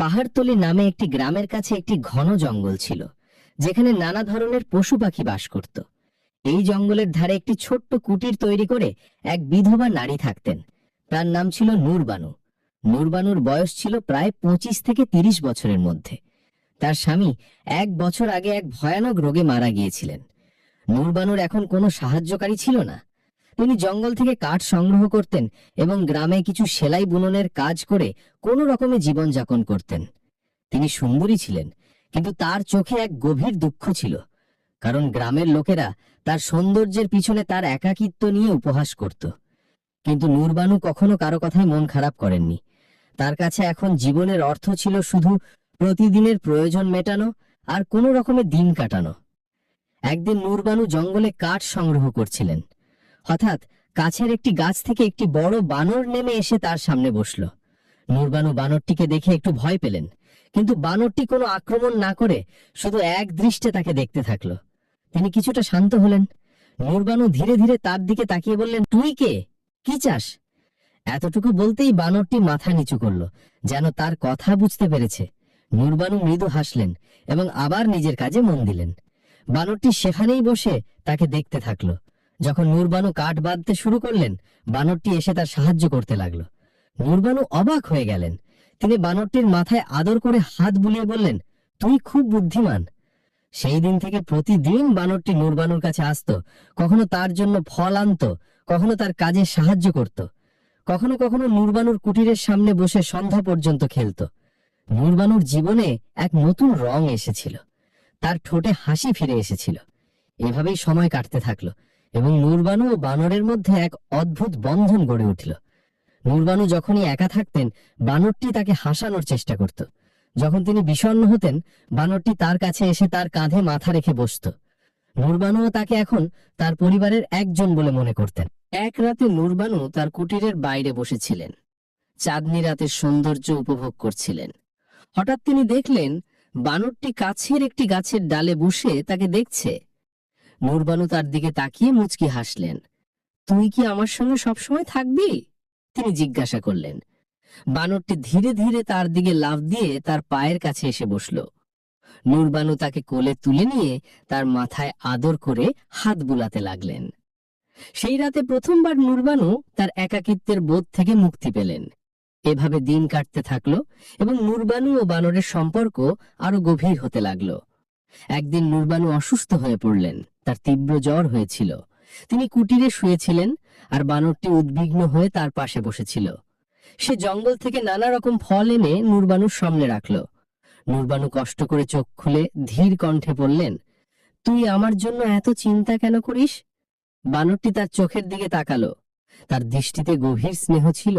পাহাড়তলি নামে একটি গ্রামের কাছে একটি ঘন জঙ্গল ছিল, যেখানে নানা ধরনের পশু পাখি বাস করত। এই জঙ্গলের ধারে একটি ছোট্ট কুটির তৈরি করে এক বিধবা নারী থাকতেন। তার নাম ছিল নূরবানু। নূরবানুর বয়স ছিল প্রায় পঁচিশ থেকে তিরিশ বছরের মধ্যে। তার স্বামী এক বছর আগে এক ভয়ানক রোগে মারা গিয়েছিলেন। নূরবানুর এখন কোনো সাহায্যকারী ছিল না। তিনি জঙ্গল থেকে কাঠ সংগ্রহ করতেন এবং গ্রামে কিছু সেলাই বুননের কাজ করে কোনো রকমে জীবনযাপন করতেন। তিনি সুন্দরী ছিলেন, কিন্তু তার চোখে এক গভীর দুঃখ ছিল, কারণ গ্রামের লোকেরা তার সৌন্দর্যের পিছনে তার একাকিত্ব নিয়ে উপহাস করত। কিন্তু নূরবানু কখনো কারও কথায় মন খারাপ করেননি। তার কাছে এখন জীবনের অর্থ ছিল শুধু প্রতিদিনের প্রয়োজন মেটানো আর কোনো রকমে দিন কাটানো। একদিন নূরবানু জঙ্গলে কাঠ সংগ্রহ করছিলেন। হঠাৎ কাছের একটি গাছ থেকে একটি বড় বানর নেমে এসে তার সামনে বসল। নূরবানু বানরটিকে দেখে একটু ভয় পেলেন, কিন্তু বানরটি কোনো আক্রমণ না করে শুধু এক দৃষ্টে তাকে দেখতে থাকল। তিনি কিছুটা শান্ত হলেন। নূরবানু ধীরে ধীরে তার দিকে তাকিয়ে বললেন, তুই কে? কি চাস? এতটুকু বলতেই বানরটি মাথা নিচু করল, যেন তার কথা বুঝতে পেরেছে। নূরবানু মৃদু হাসলেন এবং আবার নিজের কাজে মন দিলেন। বানরটি সেখানেই বসে তাকে দেখতে থাকল। যখন নূরবানু কাঠ বাঁধতে শুরু করলেন, বানরটি এসে তার সাহায্য করতে লাগল। নূরবানু অবাক হয়ে গেলেন। তিনি বানরটির মাথায় আদর করে হাত বুলিয়ে বললেন, তুই খুব বুদ্ধিমান। সেই দিন থেকে প্রতিদিন বানরটি নূরবানুর কাছে আসতো, কখনো তার জন্য ফল আনতো, কখনো তার কাজে সাহায্য করত, কখনো কখনো নূরবানুর কুটিরের সামনে বসে সন্ধ্যা পর্যন্ত খেলতো। নূরবানুর জীবনে এক নতুন রং এসেছিল। তার ঠোঁটে হাসি ফিরে এসেছিল। এভাবেই সময় কাটতে থাকল। এবং নূরবানু ও বানরের মধ্যে এক অদ্ভুত বন্ধন গড়ে উঠল। নূরবানু যখনই একা থাকতেন, বানরটি তাকে হাসানোর চেষ্টা করত। যখন তিনি বিষণ্ণ হতেন, বানরটি তার কাছে এসে তার কাঁধে মাথা রেখে বসত। নূরবানুও তাকে এখন তার পরিবারের একজন বলে মনে করতেন। এক রাতে নূরবানু তার কুটিরের বাইরে বসেছিলেন। চাঁদনি রাতের সৌন্দর্য উপভোগ করছিলেন। হঠাৎ তিনি দেখলেন, বানরটি কাছের একটি গাছের ডালে বসে তাকে দেখছে। নূরবানু তার দিকে তাকিয়ে মুচকি হাসলেন। তুই কি আমার সঙ্গে সবসময় থাকবি? তিনি জিজ্ঞাসা করলেন। বানরটি ধীরে ধীরে তার দিকে লাফ দিয়ে তার পায়ের কাছে এসে বসল। নূরবানু তাকে কোলে তুলে নিয়ে তার মাথায় আদর করে হাত বুলাতে লাগলেন। সেই রাতে প্রথমবার নূরবানু তার একাকিত্বের বোধ থেকে মুক্তি পেলেন। এভাবে দিন কাটতে থাকল এবং নূরবানু ও বানরের সম্পর্ক আরও গভীর হতে লাগল। একদিন নূরবানু অসুস্থ হয়ে পড়লেন। তার তীব্র জ্বর হয়েছিল। তিনি কুটিরে শুয়েছিলেন আর বানরটি উদ্বিগ্ন হয়ে তার পাশে বসেছিল। সে জঙ্গল থেকে নানা রকম ফল এনে নূরবানুর সামনে রাখল। নূরবানু কষ্ট করে চোখ খুলে ধীর কণ্ঠে বললেন, তুই আমার জন্য এত চিন্তা কেন করিস? বানরটি তার চোখের দিকে তাকালো। তার দৃষ্টিতে গভীর স্নেহ ছিল।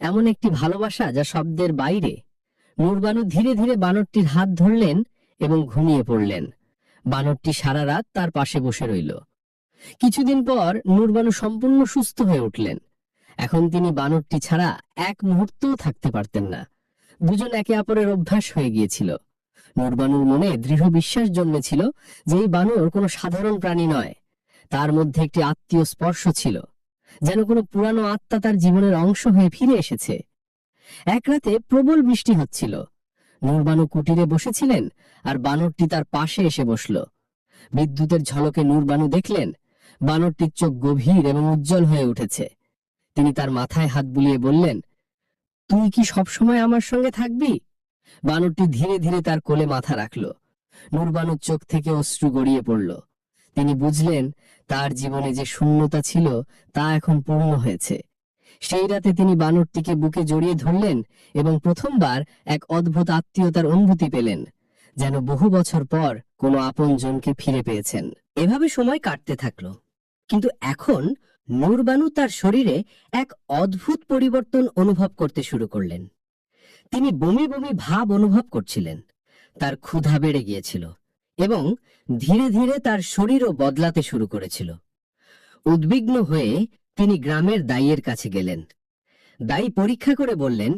এমন একটি ভালোবাসা যা শব্দের বাইরে। নূরবানু ধীরে ধীরে বানরটির হাত ধরলেন এবং ঘুমিয়ে পড়লেন। বানরটি সারা রাত তার পাশে বসে রইল। কিছুদিন পর নূরবানু সম্পূর্ণ সুস্থ হয়ে উঠলেন। এখন তিনি বানরটি ছাড়া এক মুহূর্তও থাকতে পারতেন না। দুজন একে অপরের অভ্যাস হয়ে গিয়েছিল। নূরবানুর মনে দৃঢ় বিশ্বাস জন্মেছিল যে এই বানর কোনো সাধারণ প্রাণী নয়। তার মধ্যে একটি আত্মীয় স্পর্শ ছিল, যেন কোনো পুরানো আত্মা তার জীবনের অংশ হয়ে ফিরে এসেছে। এক রাতে প্রবল বৃষ্টি হচ্ছিল। নূরবানু কুটিরে বসেছিলেন আর বানরটি তার পাশে এসে বসল। বিদ্যুতের ঝলকে নূরবানু দেখলেন, বানরটির চোখ গভীর এবং উজ্জ্বল হয়ে উঠেছে। তিনি তার মাথায় হাত বুলিয়ে বললেন, তুই কি সবসময় আমার সঙ্গে থাকবি? বানরটি ধীরে ধীরে তার কোলে মাথা রাখল। নূরবানুর চোখ থেকে অশ্রু গড়িয়ে পড়ল। তিনি বুঝলেন, তার জীবনে যে শূন্যতা ছিল, তা এখন পূর্ণ হয়েছে। সেই রাতে তিনি বানরটিকে বুকে জড়িয়ে ধরলেন এবং প্রথমবার এক অদ্ভুত আত্মীয়তার অনুভূতি পেলেন, যেন বহু বছর পর কোনো আপনজনকে ফিরে পেয়েছেন। এভাবে সময় কাটতে থাকল। কিন্তু এখন নূরবানু তার শরীরে এক অদ্ভুত পরিবর্তন অনুভব করতে শুরু করলেন। তিনি বমি বমি ভাব অনুভব করছিলেন। তার ক্ষুধা বেড়ে গিয়েছিল এবং ধীরে ধীরে তার শরীরও বদলাতে শুরু করেছিল। উদ্বিগ্ন হয়ে তিনি গ্রামের দাইয়ের কাছে গেলেন। দাই পরীক্ষা করে বললেন,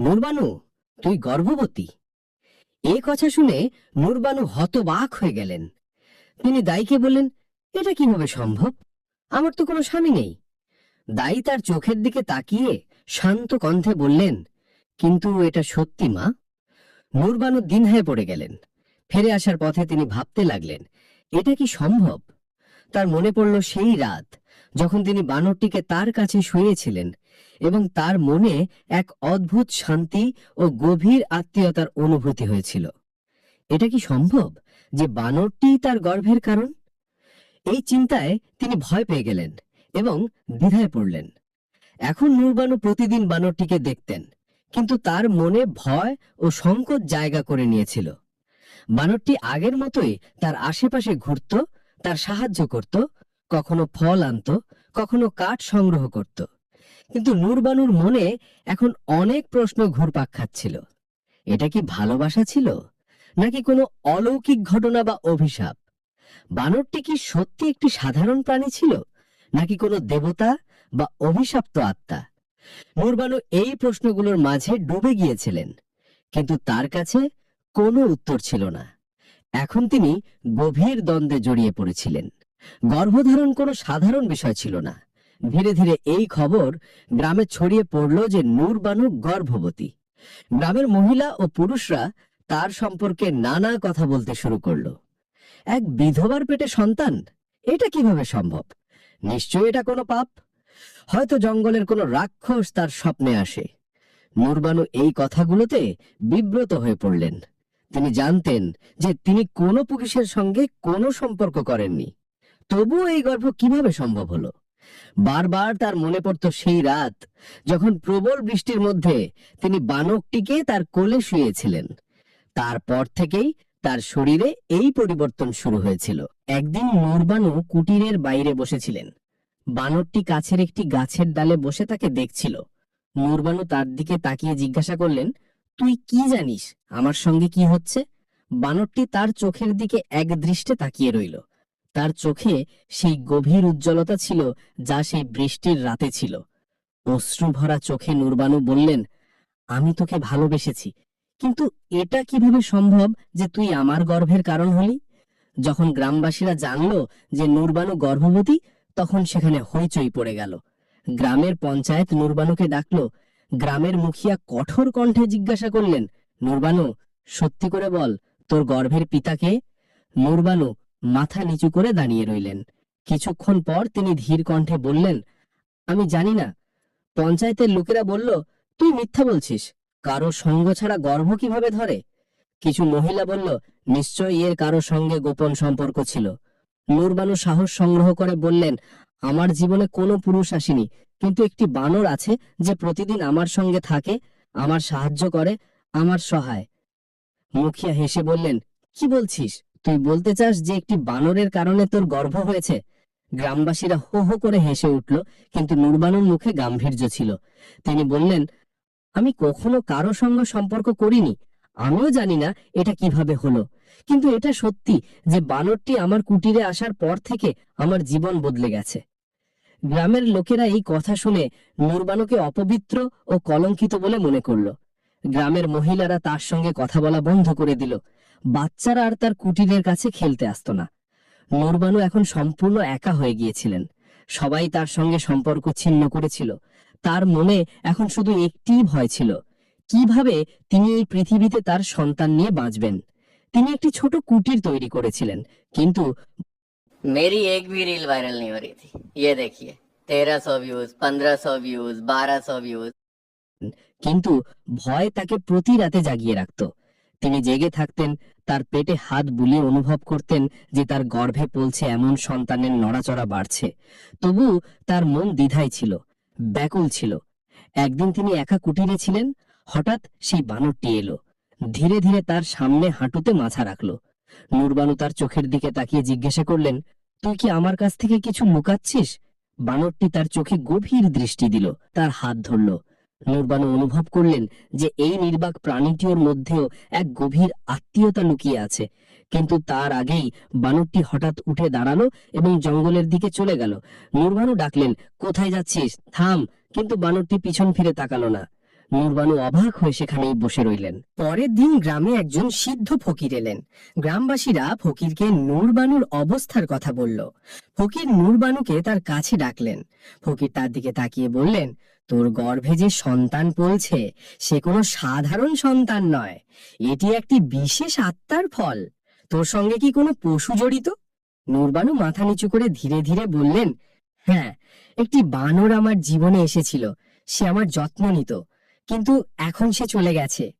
নূরবানু, তুই গর্ভবতী। এ কথা শুনে নূরবানু হতবাক হয়ে গেলেন। তিনি দাইকে বললেন, এটা কীভাবে সম্ভব? আমার তো কোনো স্বামী নেই। দাই তার চোখের দিকে তাকিয়ে শান্ত কণ্ঠে বললেন, কিন্তু এটা সত্যি, মা। নূরবানু দিন হয়ে পড়ে গেলেন। ফিরে আসার পথে তিনি ভাবতে লাগলেন, এটা কি সম্ভব? তার মনে পড়ল সেই রাত যখন তিনি বানরটিকে তার কাছে শুয়েছিলেন এবং তার মনে এক অদ্ভুত শান্তি ও গভীর আত্মীয়তার অনুভূতি হয়েছিল। এটা কি সম্ভব যে বানরটি তার গর্ভের কারণ? এই চিন্তায় তিনি ভয় পেয়ে গেলেন এবং দ্বিধায় পড়লেন। এখন নূরবানু প্রতিদিন বানরটিকে দেখতেন, কিন্তু তার মনে ভয় ও সংকট জায়গা করে নিয়েছিল। বানরটি আগের মতোই তার আশেপাশে ঘুরত, তার সাহায্য করত কখনো ফল আনত, কখনো কাঠ সংগ্রহ করত। কিন্তু নূরবানুর মনে এখন অনেক প্রশ্ন ঘুরপাক খাচ্ছিল। এটা কি ভালোবাসা ছিল? নাকি কোনো অলৌকিক ঘটনা বা অভিশাপ? বানরটি কি সত্যি একটি সাধারণ প্রাণী ছিল? নাকি কোনো দেবতা বা অভিশপ্ত আত্মা? নূরবানু এই প্রশ্নগুলোর মাঝে ডুবে গিয়েছিলেন, কিন্তু তার কাছে কোনো উত্তর ছিল না। এখন তিনি গভীর দ্বন্দ্বে জড়িয়ে পড়েছিলেন। গর্ভধারণ কোনো সাধারণ বিষয় ছিল না। ধীরে ধীরে এই খবর গ্রামে ছড়িয়ে পড়ল যে নূরবানু গর্ভবতী। গ্রামের মহিলা ও পুরুষরা তার সম্পর্কে নানা কথা বলতে শুরু করল। এক বিধবার পেটে সন্তান? এটা কীভাবে সম্ভব? নিশ্চয়ই এটা কোনো পাপ? হয়তো জঙ্গলের কোনো রাক্ষস তার স্বপ্নে আসে। নূরবানু এই কথাগুলোতে বিব্রত হয়ে পড়লেন। তিনি জানতেন যে তিনি কোনো পুলিশের সঙ্গে কোনো সম্পর্ক করেননি। তবুও এই গর্ভ কীভাবে সম্ভব হলো? বারবার তার মনে পড়ত সেই রাত যখন প্রবল বৃষ্টির মধ্যে তিনি বানকটিকে তার কোলে শুয়েছিলেন। তারপর থেকেই তার শরীরে এই পরিবর্তন শুরু হয়েছিল। একদিন নূরবানু কুটিরের বাইরে বসেছিলেন। বানরটি কাছের একটি গাছের ডালে বসে তাকে দেখছিল। নূরবানু তার দিকে তাকিয়ে জিজ্ঞাসা করলেন, তুই কি জানিস? আমার সঙ্গে কি হচ্ছে? বানরটি তার চোখের দিকে এক দৃষ্টে তাকিয়ে রইল। তার চোখে সেই গভীর উজ্জ্বলতা ছিল যা সেই বৃষ্টির রাতে ছিল। অশ্রু ভরা চোখে নূরবানু বললেন, আমি তোকে ভালোবেসেছি, কিন্তু এটা কীভাবে সম্ভব যে তুই আমার গর্ভের কারণ হলি? যখন গ্রামবাসীরা জানলো যে নূরবানু গর্ভবতী, তখন সেখানে হইচই পড়ে গেল। গ্রামের পঞ্চায়েত নূরবানুকে ডাকল। গ্রামের মুখিয়া কঠোর কণ্ঠে জিজ্ঞাসা করলেন, নূরবানু, সত্যি করে বল, তোর গর্ভের পিতাকে নূরবানু মাথা নিচু করে দাঁড়িয়ে রইলেন। কিছুক্ষণ পর তিনি ধীর কণ্ঠে বললেন, আমি জানি না। পঞ্চায়েতের লোকেরা বলল, তুই মিথ্যা বলছিস। কারও সঙ্গ ছাড়া গর্ভ কীভাবে ধরে? কিছু মহিলা বলল, নিশ্চয়ই এর কারও সঙ্গে গোপন সম্পর্ক ছিল। নূরবানু সাহস সংগ্রহ করে বললেন, আমার জীবনে কোনো পুরুষ আসেনি, কিন্তু একটি বানর আছে যে প্রতিদিন আমার সঙ্গে থাকে, আমার সাহায্য করে, আমার সহায়। মুখিয়া হেসে বললেন, কি বলছিস? তুই বলতে চাস যে একটি বানরের কারণে তোর গর্ভ হয়েছে? গ্রামবাসীরা হো হো করে হেসে উঠল, কিন্তু নূরবানুর মুখে গাম্ভীর্য ছিল। তিনি বললেন, আমি কখনো কারও সঙ্গে সম্পর্ক করিনি। আমিও জানি না এটা কীভাবে হলো। কিন্তু এটা সত্যি যে বানরটি আমার কুটিরে আসার পর থেকে আমার জীবন বদলে গেছে। গ্রামের লোকেরা এই কথা শুনে নূরবানুকে অপবিত্র ও কলঙ্কিত বলে মনে করল। গ্রামের মহিলারা তার সঙ্গে কথা বলা বন্ধ করে দিল বাচ্চারা আর তার কুটিরের কাছে খেলতে আসতো না নূরবানু এখন সম্পূর্ণ একা হয়ে গিয়েছিলেন সবাই তার সঙ্গে সম্পর্ক ছিন্ন করেছিল তার মনে এখন শুধু একটিই ভয় ছিল কিভাবে তিনি এই পৃথিবীতে তার সন্তান নিয়ে বাঁচবেন তিনি একটি ছোট কুটির তৈরি করেছিলেন কিন্তু मेरी एक भी रील वायरल नहीं हो रही थी ये देखिए तेरह सौ व्यूज पंद्रह सौ व्यूज बारह सौ व्यूज কিন্তু ভয় তাকে প্রতি রাতে জাগিয়ে রাখত। তিনি জেগে থাকতেন, তার পেটে হাত বুলিয়ে অনুভব করতেন যে তার গর্ভে পলছে এমন সন্তানের নড়াচড়া বাড়ছে। তবু তার মন দ্বিধায় ছিল, ব্যাকুল ছিল। একদিন তিনি একা কুটিরে ছিলেন, হঠাৎ সেই বানরটি এলো। ধীরে ধীরে তার সামনে হাঁটুতে মাথা রাখল। নুরবানু তার চোখের দিকে তাকিয়ে জিজ্ঞাসা করলেন, তুই কি আমার কাছ থেকে কিছু লুকাচ্ছিস? বানরটি তার চোখে গভীর দৃষ্টি দিল, তার হাত ধরল। নূরবানু অনুভব করলেন যে এই নির্বাক প্রাণীটির মধ্যেও এক গভীর আত্মীয়তা লুকিয়ে আছে। কিন্তু তার আগেই বানরটি হঠাৎ উঠে দাঁড়াল এবং জঙ্গলের দিকে চলে গেল। নূরবানু ডাকলেন, কোথায় যাচ্ছিস? থাম। কিন্তু বানরটি পিছন ফিরে তাকালো না। নূরবানু অবাক হয়ে সেখানেই বসে রইলেন। পরের দিন গ্রামে একজন সিদ্ধ ফকির এলেন। গ্রামবাসীরা ফকিরকে নূরবানুর অবস্থার কথা বলল। ফকির নূরবানুকে তার কাছে ডাকলেন। ফকির তার দিকে তাকিয়ে বললেন, তোর গর্ভে যে সন্তান পলছে সে কোনো সাধারণ সন্তান নয়। এটি একটি বিশেষ আত্মার ফল। তোর সঙ্গে কি কোনো পশু জড়িত? নূরবানু মাথা নিচু করে ধীরে ধীরে বললেন হ্যাঁ একটি বানর আমার জীবনে এসেছিল। সে আমার যত্ন নিত। কিন্তু এখন সে চলে গেছে।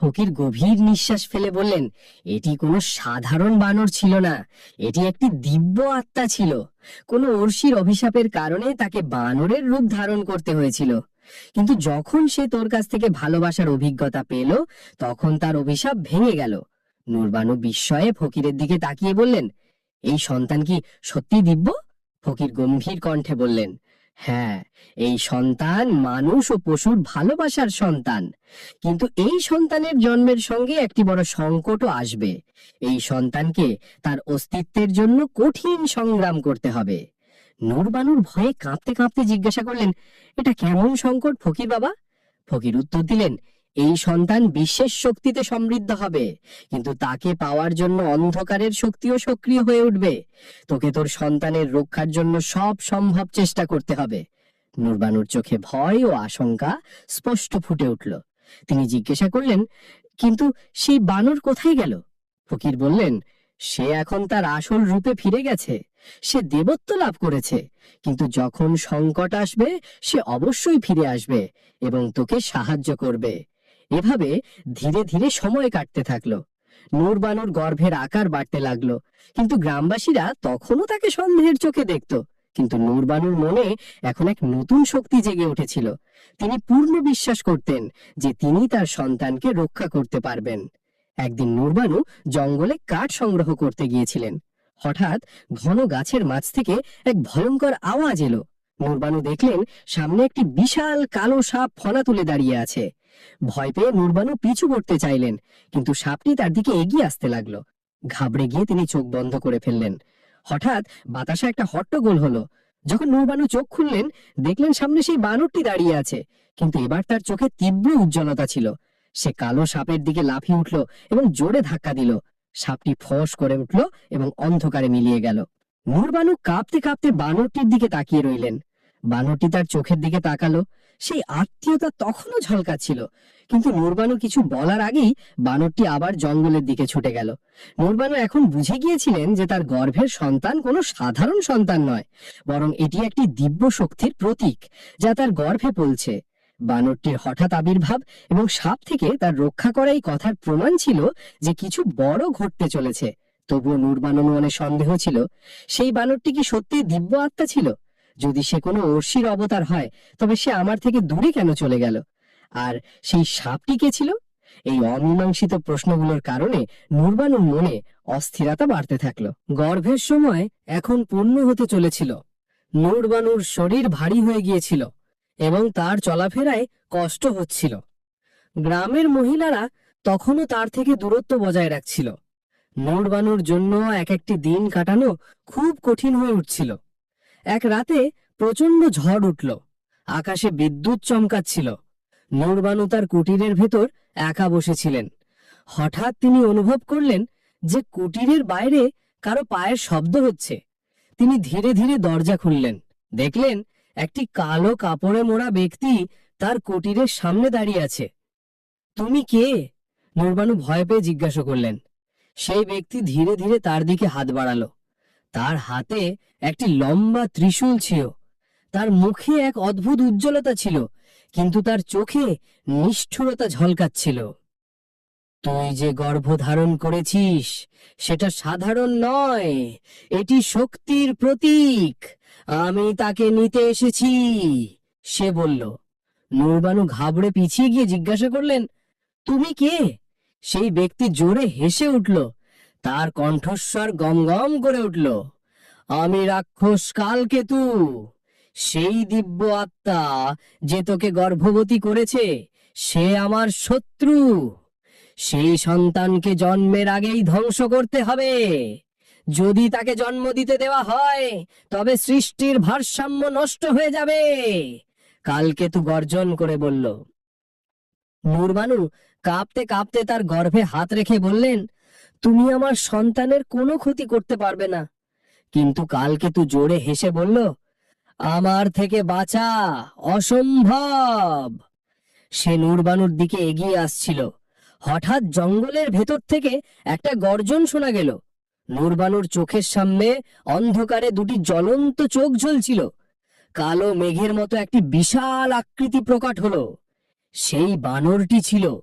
ফকির গভীর নিঃশ্বাস ফেলে বললেন, এটি কোনো সাধারণ বানর ছিল না। এটি একটি দিব্য আত্মা ছিল। কোনো অর্ষির অভিশাপের কারণে তাকে বানরের রূপ ধারণ করতে হয়েছিল। কিন্তু যখন সে তোর কাছ থেকে ভালোবাসার অভিজ্ঞতা পেল, তখন তার অভিশাপ ভেঙে গেল। নুরবানু বিস্ময়ে ফকিরের দিকে তাকিয়ে বললেন, এই সন্তান কি সত্যি দিব্য? ফকির গম্ভীর কণ্ঠে বললেন হ্যাঁ এই সন্তান মানুষ ও পশুর ভালোবাসার সন্তান। কিন্তু এই সন্তানের জন্মের সঙ্গে একটি বড় সংকটও আসবে। এই সন্তানকে তার অস্তিত্বের জন্য কঠিন সংগ্রাম করতে হবে। নুরবানুর ভয়ে কাঁপতে কাঁপতে জিজ্ঞাসা করলেন, এটা কেমন সংকট ফকির বাবা? ফকির উত্তর দিলেন এই সন্তান বিশেষ শক্তিতে সমৃদ্ধ হবে। কিন্তু তাকে পাওয়ার জন্য অন্ধকারের শক্তিও সক্রিয় হয়ে উঠবে। তোকে তোর সন্তানের রক্ষার জন্য সব সম্ভব চেষ্টা করতে হবে। নূরবানুর চোখে ভয় ও আশঙ্কা স্পষ্ট ফুটে উঠল। তিনি জিজ্ঞাসা করলেন, কিন্তু সেই বানর কোথায় গেল? ফকির বললেন, সে এখন তার আসল রূপে ফিরে গেছে। সে দেবত্ব লাভ করেছে। কিন্তু যখন সংকট আসবে, সে অবশ্যই ফিরে আসবে এবং তোকে সাহায্য করবে। এভাবে ধীরে ধীরে সময় কাটতে থাকল। নূরবানুর গর্ভের আকার বাড়তে লাগল। কিন্তু গ্রামবাসীরা তখনও তাকে সন্দেহের চোখে দেখত। কিন্তু নূরবানুর মনে এখন এক নতুন শক্তি জেগে উঠেছিল। তিনি পূর্ণ বিশ্বাস করতেন যে তিনি তার সন্তানকে রক্ষা করতে পারবেন। একদিন নূরবানু জঙ্গলে কাঠ সংগ্রহ করতে গিয়েছিলেন। হঠাৎ ঘন গাছের মাঝ থেকে এক ভয়ঙ্কর আওয়াজ এলো। নূরবানু দেখলেন সামনে একটি বিশাল কালো সাপ ফনা তুলে দাঁড়িয়ে আছে। ভয় পেয়ে নূরবানু পিছু করতে চাইলেন, কিন্তু সাপটি তার দিকে এগিয়ে আসতে লাগল। ঘাবড়ে গিয়ে তিনি চোখ বন্ধ করে ফেললেন। হঠাৎ বাতাসে একটা হট্টগোল হলো। যখন নূরবানু চোখ খুললেন, দেখলেন সামনে সেই বানরটি দাঁড়িয়ে আছে, কিন্তু এবার তার চোখে তীব্র উজ্জ্বলতা ছিল। সে কালো সাপের দিকে লাফিয়ে উঠল এবং জোরে ধাক্কা দিল। সাপটি ফস করে উঠল এবং অন্ধকারে মিলিয়ে গেল। নুরবানু কাঁপতে কাঁপতে বানরটির দিকে তাকিয়ে রইলেন। বানরটি তার চোখের দিকে তাকালো। সেই আত্মীয়তা তখনও ঝলকাচ্ছিল কিন্তু নূরবানু কিছু বলার আগেই বানরটি আবার জঙ্গলের দিকে ছুটে গেল। নূরবানু এখন বুঝে গিয়েছিলেন যে তার গর্ভের সন্তান কোনো সাধারণ সন্তান নয়, বরং এটি একটি দিব্য শক্তির প্রতীক যা তার গর্ভে পলছে বানরটির হঠাৎ আবির্ভাব এবং সাপ থেকে তার রক্ষা করা এই কথার প্রমাণ ছিল যে কিছু বড় ঘটতে চলেছে। তবুও নূরবানু মনে সন্দেহ ছিল, সেই বানরটি কি সত্যি দিব্য আত্মা ছিল? যদি সে কোনো অর্ষির অবতার হয়, তবে সে আমার থেকে দূরে কেন চলে গেল? আর সেই সাপটি কে ছিল? এই অমীমাংসিত প্রশ্নগুলোর কারণে নূরবানুর মনে অস্থিরতা বাড়তে থাকল। গর্ভের সময় এখন পূর্ণ হতে চলেছিল। নূরবানুর শরীর ভারী হয়ে গিয়েছিল এবং তার চলাফেরায় কষ্ট হচ্ছিল। গ্রামের মহিলারা তখনও তার থেকে দূরত্ব বজায় রাখছিল। নূরবানুর জন্য এক একটি দিন কাটানো খুব কঠিন হয়ে উঠছিল। এক রাতে প্রচণ্ড ঝড় উঠল। আকাশে বিদ্যুৎ চমকাচ্ছিল। নূরবানু তার কুটিরের ভেতর একা বসেছিলেন। হঠাৎ তিনি অনুভব করলেন যে কুটিরের বাইরে কারও পায়ের শব্দ হচ্ছে। তিনি ধীরে ধীরে দরজা খুললেন। দেখলেন একটি কালো কাপড়ে মোড়া ব্যক্তি তার কুটিরের সামনে দাঁড়িয়ে আছে। তুমি কে? নূরবানু ভয় পেয়ে জিজ্ঞাসা করলেন। সেই ব্যক্তি ধীরে ধীরে তার দিকে হাত বাড়ালো। তার হাতে একটি লম্বা ত্রিশূল ছিল। তার মুখে এক অদ্ভুত উজ্জ্বলতা ছিল, কিন্তু তার চোখে নিষ্ঠুরতা ঝলকাচ্ছিল। তুই যে গর্ভ ধারণ করেছিস, সেটা সাধারণ নয়, এটি শক্তির প্রতীক, আমি তাকে নিতে এসেছি। সে বলল। নূরবানু ঘাবড়ে পিছিয়ে গিয়ে জিজ্ঞাসা করলেন, তুমি কে? সেই ব্যক্তি জোরে হেসে উঠল তার কণ্ঠস্বর গমগম করে উঠল। আমি রাক্ষস কালকেতু, সেই দিব্য আত্মা যে তোকে গর্ভবতী করেছে, সে আমার শত্রু। সেই সন্তানকে জন্মের আগেই ধ্বংস করতে হবে। যদি তাকে জন্ম দিতে দেওয়া হয়, তবে সৃষ্টির ভারসাম্য নষ্ট হয়ে যাবে। কালকেতু গর্জন করে বলল। নূরবানু কাঁপতে কাঁপতে তার গর্ভে হাত রেখে বললেন তুমি আমার সন্তানের কোনো ক্ষতি করতে পারবে না। কিন্তু কালকেতু জোরে হেসে বলল, আমার থেকে বাঁচা অসম্ভব। সে নূরবানুর দিকে এগিয়ে আসছিল। হঠাৎ জঙ্গলের ভেতর থেকে একটা গর্জন শোনা গেল। নূরবানুর চোখের সামনে অন্ধকারে দুটি জ্বলন্ত চোখ ঝলছিল। কালো মেঘের মতো একটি বিশাল আকৃতি প্রকট হলো। সেই বানরটি ছিল।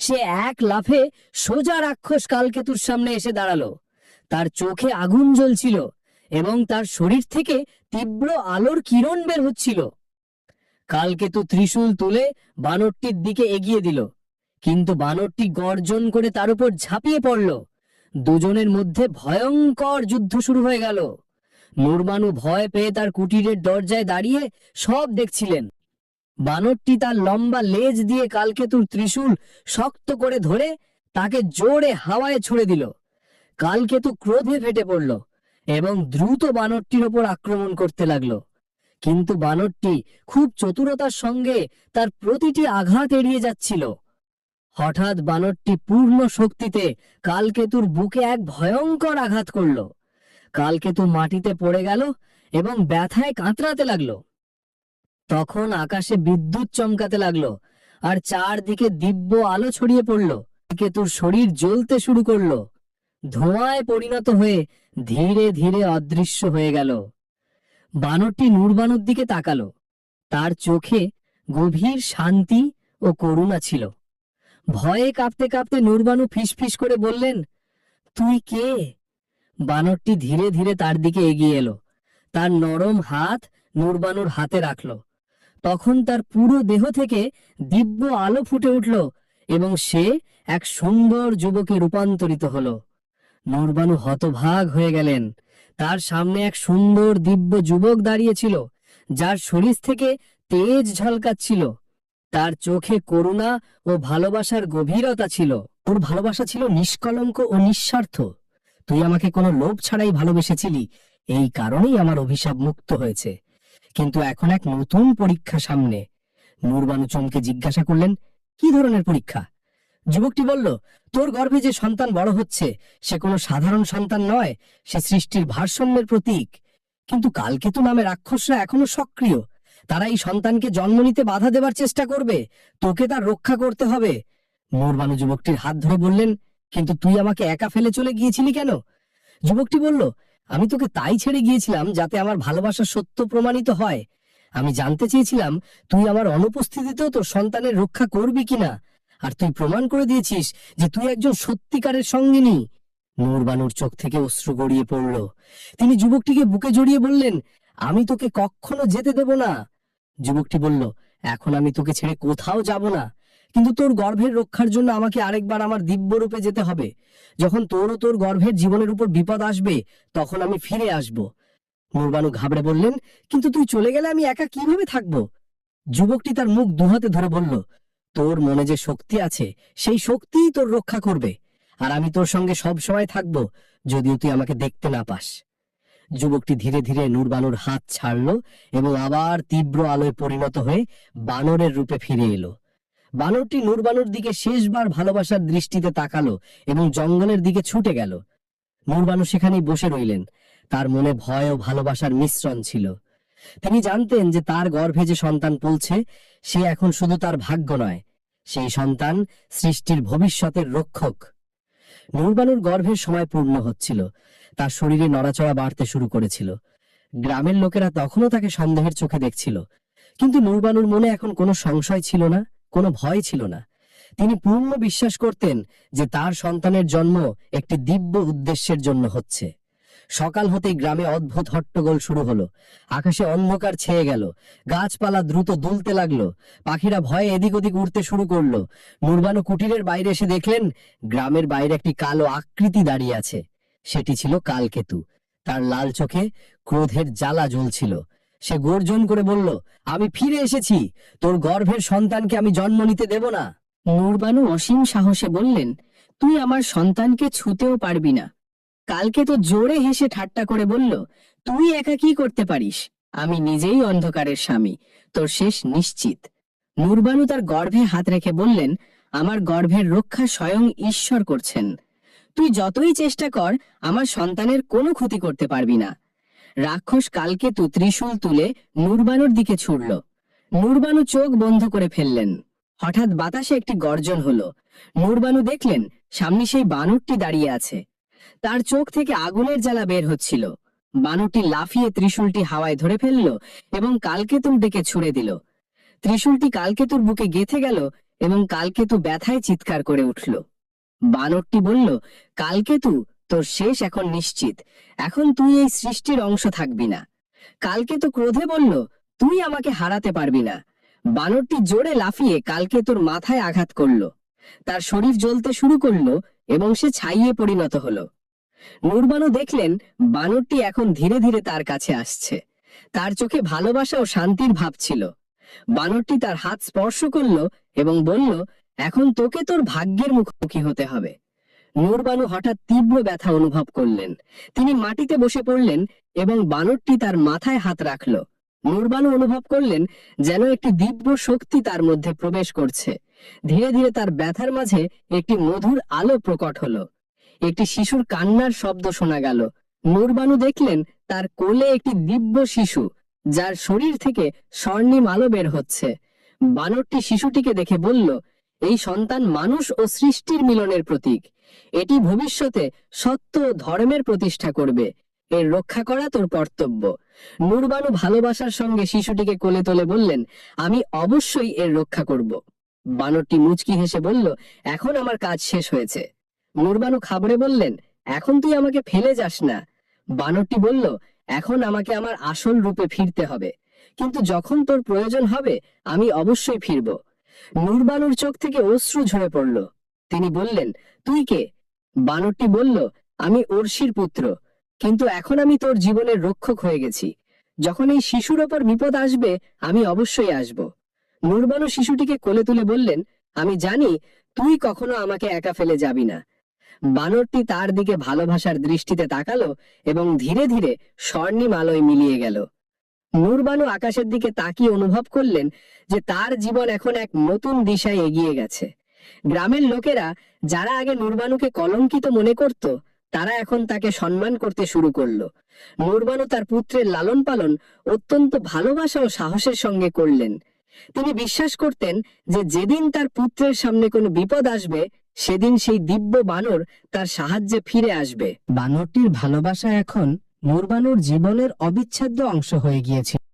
সে এক লাফে সোজা রাক্ষস কালকেতুর সামনে এসে দাঁড়াল। তার চোখে আগুন জ্বলছিল এবং তার শরীর থেকে তীব্র আলোর কিরণ বের হচ্ছিল। কালকেতু ত্রিশূল তুলে বানরটির দিকে এগিয়ে দিল, কিন্তু বানরটি গর্জন করে তার উপর ঝাঁপিয়ে পড়ল। দুজনের মধ্যে ভয়ঙ্কর যুদ্ধ শুরু হয়ে গেল। নুরবানু ভয় পেয়ে তার কুটিরের দরজায় দাঁড়িয়ে সব দেখছিলেন। বানরটি তার লম্বা লেজ দিয়ে কালকেতুর ত্রিশূল শক্ত করে ধরে তাকে জোরে হাওয়ায় ছুড়ে দিল। কালকেতু ক্রোধে ফেটে পড়ল এবং দ্রুত বানরটির ওপর আক্রমণ করতে লাগল। কিন্তু বানরটি খুব চতুরতার সঙ্গে তার প্রতিটি আঘাত এড়িয়ে যাচ্ছিল। হঠাৎ বানরটি পূর্ণ শক্তিতে কালকেতুর বুকে এক ভয়ঙ্কর আঘাত করল। কালকেতু মাটিতে পড়ে গেল এবং ব্যথায় কাঁতরাতে লাগল। তখন আকাশে বিদ্যুৎ চমকাতে লাগল, আর চারদিকে দিব্য আলো ছড়িয়ে পড়ল। কেতুর শরীর জ্বলতে শুরু করল। ধোঁয়ায় পরিণত হয়ে ধীরে ধীরে অদৃশ্য হয়ে গেল। বানরটি নূরবানুর দিকে তাকালো। তার চোখে গভীর শান্তি ও করুণা ছিল। ভয়ে কাঁপতে কাঁপতে নূরবানু ফিসফিস করে বললেন, তুই কে? বানরটি ধীরে ধীরে তার দিকে এগিয়ে এলো। তার নরম হাত নূরবানুর হাতে রাখল। তখন তার পুরো দেহ থেকে দিব্য আলো ফুটে উঠল এবং সে এক সুন্দর যুবকে রূপান্তরিত হল। নূরবানু হতভাগ হয়ে গেলেন। তার সামনে এক সুন্দর দিব্য যুবক দাঁড়িয়েছিল যার শরীর থেকে তেজ ঝলকাচ্ছিল। তার চোখে করুণা ও ভালোবাসার গভীরতা ছিল। ওর ভালোবাসা ছিল নিষ্কলঙ্ক ও নিঃস্বার্থ। তুই আমাকে কোনো লোভ ছাড়াই ভালোবেসেছিলি। এই কারণেই আমার অভিশাপ মুক্ত হয়েছে। কিন্তু এখন এক নতুন পরীক্ষা সামনে। নূরবানু চমকে জিজ্ঞাসা করলেন, কি ধরনের পরীক্ষা? যুবকটি বলল, তোর গর্ভে যে সন্তান বড় হচ্ছে, সে কোনো সাধারণ সন্তান নয়, সে সৃষ্টির ভারসাম্যের প্রতীক। কিন্তু কালকেতু নামে রাক্ষসরা এখনও সক্রিয়। তারা এই সন্তানকে জন্ম নিতে বাধা দেবার চেষ্টা করবে। তোকে তার রক্ষা করতে হবে। মোরবানু যুবকটির হাত ধরে বললেন, কিন্তু তুই আমাকে একা ফেলে চলে গিয়েছিলি কেন? যুবকটি বলল আমি তোকে তাই ছেড়ে গিয়েছিলাম যাতে আমার ভালোবাসা সত্য প্রমাণিত হয়। আমি জানতে চেয়েছিলাম তুই আমার অনুপস্থিতিতেও তোর সন্তানের রক্ষা করবি কিনা। আর তুই প্রমাণ করে দিয়েছিস যে তুই একজন সত্যিকারের সঙ্গিনী। নূরবানুর চোখ থেকে অশ্রু গড়িয়ে পড়ল। তিনি যুবকটিকে বুকে জড়িয়ে বললেন, আমি তোকে কখনো যেতে দেব না। যুবকটি বলল, এখন আমি তোকে ছেড়ে কোথাও যাব না। কিন্তু তোর গর্ভের রক্ষার জন্য আমাকে আরেকবার আমার দিব্য রূপে যেতে হবে। যখন তোর ও তোর গর্ভের জীবনের উপর বিপদ আসবে, তখন আমি ফিরে আসব। নূরবানু ঘাবড়ে বললেন, কিন্তু তুই চলে গেলে আমি একা কীভাবে থাকব? যুবকটি তার মুখ দুহাতে ধরে বলল, তোর মনে যে শক্তি আছে, সেই শক্তিই তোর রক্ষা করবে। আর আমি তোর সঙ্গে সব সময় থাকব, যদিও তুই আমাকে দেখতে না পাস। যুবকটি ধীরে ধীরে নূরবানুর হাত ছাড়ল এবং আবার তীব্র আলোয় পরিণত হয়ে বানরের রূপে ফিরে এলো। বানরটি নূরবানুর দিকে শেষবার ভালোবাসার দৃষ্টিতে তাকালো এবং জঙ্গলের দিকে ছুটে গেল। নূরবানু সেখানেই বসে রইলেন। তার মনে ভয় ও ভালোবাসার মিশ্রণ ছিল। তিনি জানতেন যে তার গর্ভে যে সন্তান পলছে সে এখন শুধু তার ভাগ্য নয়, সেই সন্তান সৃষ্টির ভবিষ্যতের রক্ষক। নূরবানুর গর্ভের সময় পূর্ণ হচ্ছিল। তার শরীরে নড়াচড়া বাড়তে শুরু করেছিল। গ্রামের লোকেরা তখনও তাকে সন্দেহের চোখে দেখছিল। কিন্তু নূরবানুর মনে এখন কোনো সংশয় ছিল না। কোনো ভয় ছিল না। তিনি পূর্ণ বিশ্বাস করতেন যে তার সন্তানের জন্ম একটি দিব্য উদ্দেশ্যের জন্য হচ্ছে। সকাল হতেই গ্রামে অদ্ভুত হট্টগোল শুরু হলো। আকাশে অন্ধকার ছেয়ে গেল। গাছপালা দ্রুত দুলতে লাগল। পাখিরা ভয়ে এদিক ওদিক উড়তে শুরু করল। নুরবানু কুটিরের বাইরে এসে দেখলেন, গ্রামের বাইরে একটি কালো আকৃতি দাঁড়িয়ে আছে। সেটি ছিল কালকেতু। তার লাল চোখে ক্রোধের জ্বালা জ্বলছিল। সে গর্জন করে বলল, আমি ফিরে এসেছি। তোর গর্ভের সন্তানকে আমি জন্ম নিতে দেব না। নূরবানু অসীম সাহসে বললেন, তুই আমার সন্তানকে ছুতেও পারবি না। কালকে তো জোরে হেসে ঠাট্টা করে বলল, তুই একা কি করতে পারিস? আমি নিজেই অন্ধকারের স্বামী। তোর শেষ নিশ্চিত। নূরবানু তার গর্ভে হাত রেখে বললেন, আমার গর্ভের রক্ষা স্বয়ং ঈশ্বর করছেন। তুই যতই চেষ্টা কর, আমার সন্তানের কোনো ক্ষতি করতে পারবি না। রাক্ষস কালকেতু ত্রিশূল তুলে নূরবানুর দিকে ছুড়ল। নূরবানু চোখ বন্ধ করে ফেললেন। হঠাৎ বাতাসে একটি গর্জন হলো। নূরবানু দেখলেন, সামনে সেই বানরটি দাঁড়িয়ে আছে। তার চোখ থেকে আগুনের জ্বালা বের হচ্ছিল। বানরটি লাফিয়ে ত্রিশূলটি হাওয়ায় ধরে ফেলল এবং কালকেতুর ডেকে ছুড়ে দিল। ত্রিশূলটি কালকেতুর বুকে গেথে গেল এবং কালকেতু ব্যথায় চিৎকার করে উঠল। বানরটি বলল, কালকেতু তোর শেষ এখন নিশ্চিত। এখন তুই এই সৃষ্টির অংশ থাকবি না। কালকে তো ক্রোধে বলল, তুই আমাকে হারাতে পারবি না। বানরটি জোরে লাফিয়ে কালকে তোর মাথায় আঘাত করল। তার শরীর জ্বলতে শুরু করল এবং সে ছাইয়ে পরিণত হলো। নূরবানু দেখলেন বানরটি এখন ধীরে ধীরে তার কাছে আসছে। তার চোখে ভালোবাসা ও শান্তির ভাব ছিল। বানরটি তার হাত স্পর্শ করল এবং বলল, এখন তোকে তোর ভাগ্যের মুখোমুখি হতে হবে। নূরবানু হঠাৎ তীব্র ব্যথা অনুভব করলেন। তিনি মাটিতে বসে পড়লেন এবং বানরটি তার মাথায় হাত রাখল। নূরবানু অনুভব করলেন যেন একটি দিব্য শক্তি তার মধ্যে প্রবেশ করছে। ধীরে ধীরে তার ব্যথার মাঝে একটি মধুর আলো প্রকট হলো। একটি শিশুর কান্নার শব্দ শোনা গেল। নূরবানু দেখলেন তার কোলে একটি দিব্য শিশু, যার শরীর থেকে স্বর্ণিম আলো বের হচ্ছে। বানরটি শিশুটিকে দেখে বলল এই সন্তান মানুষ ও সৃষ্টির মিলনের প্রতীক। এটি ভবিষ্যতে সত্য ধর্মের প্রতিষ্ঠা করবে। এর রক্ষা করা তোর কর্তব্য। নূরবানু ভালোবাসার সঙ্গে শিশুটিকে কোলে তোলে বললেন, আমি অবশ্যই এর রক্ষা করব। বানরটি মুচকি হেসে বলল, এখন আমার কাজ শেষ হয়েছে। নূরবানু খাবড়ে বললেন, এখন তুই আমাকে ফেলে যাস না। বানরটি বলল, এখন আমাকে আমার আসল রূপে ফিরতে হবে। কিন্তু যখন তোর প্রয়োজন হবে, আমি অবশ্যই ফিরব। নূরবানুর চোখ থেকে অশ্রু ঝরে পড়ল। তিনি বললেন, তুই কে? বানরটি বলল, আমি অর্ষির পুত্র। কিন্তু এখন আমি তোর জীবনের রক্ষক হয়ে গেছি। যখন এই শিশুর ওপর বিপদ আসবে, আমি অবশ্যই আসব। নূরবানু শিশুটিকে কোলে তুলে বললেন, আমি জানি তুই কখনো আমাকে একা ফেলে যাবি না। বানরটি তার দিকে ভালোবাসার দৃষ্টিতে তাকালো এবং ধীরে ধীরে স্বর্ণিম আলোয় মিলিয়ে গেল। নূরবানু আকাশের দিকে তাকিয়ে অনুভব করলেন যে তার জীবন এখন এক নতুন দিশায় এগিয়ে গেছে। গ্রামের লোকেরা যারা আগে নূরবানুকে কলঙ্কিত মনে করত, তারা এখন তাকে সম্মান করতে শুরু করল। নূরবানু তার পুত্রের লালন পালন অত্যন্ত ভালোবাসা ও সাহসের সঙ্গে করলেন। তিনি বিশ্বাস করতেন যে যেদিন তার পুত্রের সামনে কোনো বিপদ আসবে, সেদিন সেই দিব্য বানর তার সাহায্যে ফিরে আসবে। বানরটির ভালোবাসা এখন নূরবানুর জীবনের অবিচ্ছেদ্য অংশ হয়ে গিয়েছে